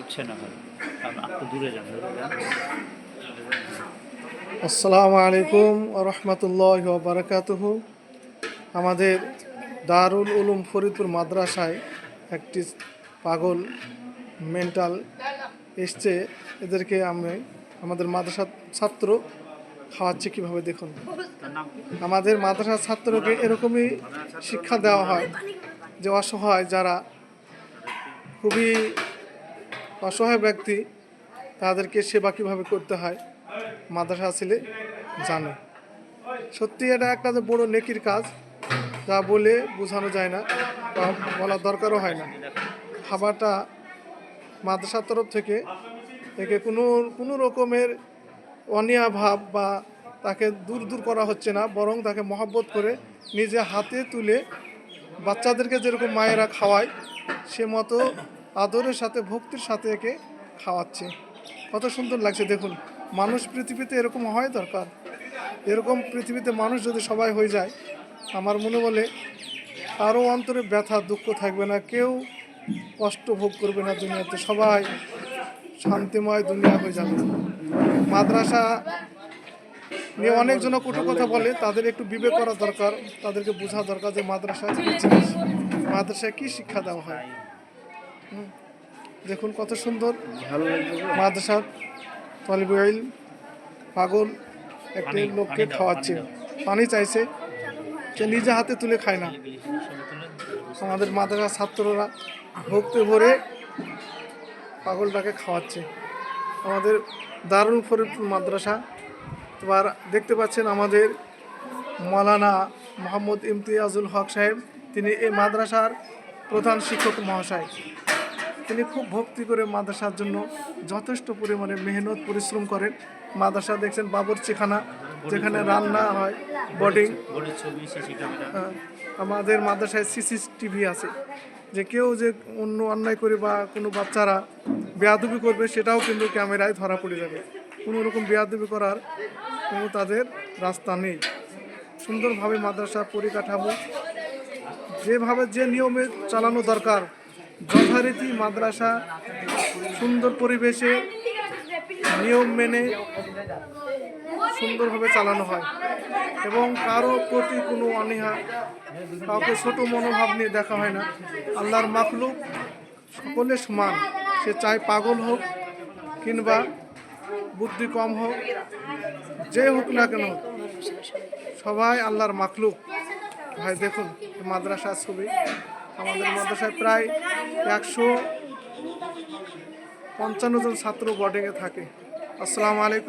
উঠছে না আপনি দূরে যান আসসালামু আলাইকুম রহমতুল্লাহ বারকাতুহু। আমাদের দারুল উলুম ফরিদপুর মাদ্রাসায় একটি পাগল মেন্টাল এসছে। এদেরকে আমি, আমাদের মাদ্রাসার ছাত্র খাওয়াচ্ছে কীভাবে দেখুন। আমাদের মাদ্রাসার ছাত্রকে এরকমই শিক্ষা দেওয়া হয় যে অসহায় যারা খুবই অসহায় ব্যক্তি তাদেরকে সেবা কীভাবে করতে হয় মাদ্রাসা ছেলে জানে। সত্যি এটা একটা যে বড় নেকির কাজ, যা বলে বোঝানো যায় না বা বলার দরকারও হয় না। খাবারটা মাদ্রাসার তরফ থেকে একে কোনো কোনো রকমের অনীহা ভাব বা তাকে দূর দূর করা হচ্ছে না, বরং তাকে মহব্বত করে নিজে হাতে তুলে বাচ্চাদেরকে যেরকম মায়েরা খাওয়ায়, সে মতো আদরের সাথে, ভক্তির সাথে একে খাওয়াচ্ছে। কত সুন্দর লাগছে, দেখুন। মানুষ পৃথিবীতে এরকম হয় দরকার। এরকম পৃথিবীতে মানুষ যদি সবাই হয়ে যায়, আমার মনে বলে, কারও অন্তরে ব্যথা, দুঃখ থাকবে না। কেউ কষ্ট ভোগ করবে না দুনিয়াতে। সবাই শান্তিময় দুনিয়া হয়ে যাবে। মাদ্রাসা নিয়ে অনেকজন কটু কথা বলে, তাদের একটু বিবেক করা দরকার, তাদেরকে বোঝা দরকার যে মাদ্রাসা মাদ্রাসায় কি শিক্ষা দেওয়া হয়। দেখুন কত সুন্দর। মাদ্রাসার তলিবইল পাগল একটি লোককে খাওয়াচ্ছে। পানি চাইছে। সে নিজে হাতে তুলে খায় না। আমাদের মাদ্রাসার ছাত্ররা ভক্তি ভরে পাগলটাকে খাওয়াচ্ছে। আমাদের দারুল ফরিদপুর মাদ্রাসা। এবার দেখতে পাচ্ছেন আমাদের মৌলানা মোহাম্মদ ইমতিয়াজুল হক সাহেব। তিনি এই মাদ্রাসার প্রধান শিক্ষক মহাশয়। তিনি খুব ভক্তি করে মাদ্রাসার জন্য যথেষ্ট পরিমাণে মেহনত পরিশ্রম করেন। মাদ্রাসা দেখছেন বাবরচিখানা যেখানে রান্না হয় ক্যামেরা আহ, আমাদের মাদ্রাসায় সিসিটিভি আছে। যে কেউ যে অন্য অন্যায় করে বা কোনো বাচ্চারা বেয়াদবি করবে সেটাও কিন্তু ক্যামেরায় ধরা পড়ে যাবে। কোনো রকম বেয়াদবি করার কোনো তাদের রাস্তা নেই। সুন্দরভাবে মাদ্রাসা পরিকাঠামো যেভাবে যে নিয়মে চালানো দরকার যথারীতি মাদ্রাসা, সুন্দর পরিবেশে নিয়ম মেনে সুন্দরভাবে চালানো হয় এবং কারও প্রতি কোনো অনীহা, কাউকে ছোট মনোভাব নিয়ে দেখা হয় না। আল্লাহর মাখলুক সকলে সমান। সে চাই পাগল হোক কিংবা বুদ্ধি কম হোক, যে হোক না কেন, সবাই আল্লাহর মাখলুক। ভাই, দেখুন, মাদ্রাসার ছবি। আমাদের মাদ্রাসায় প্রায় একশো পঞ্চান্ন জন ছাত্র বোর্ডিংয়ে থাকে। আসসালামু আলাইকুম।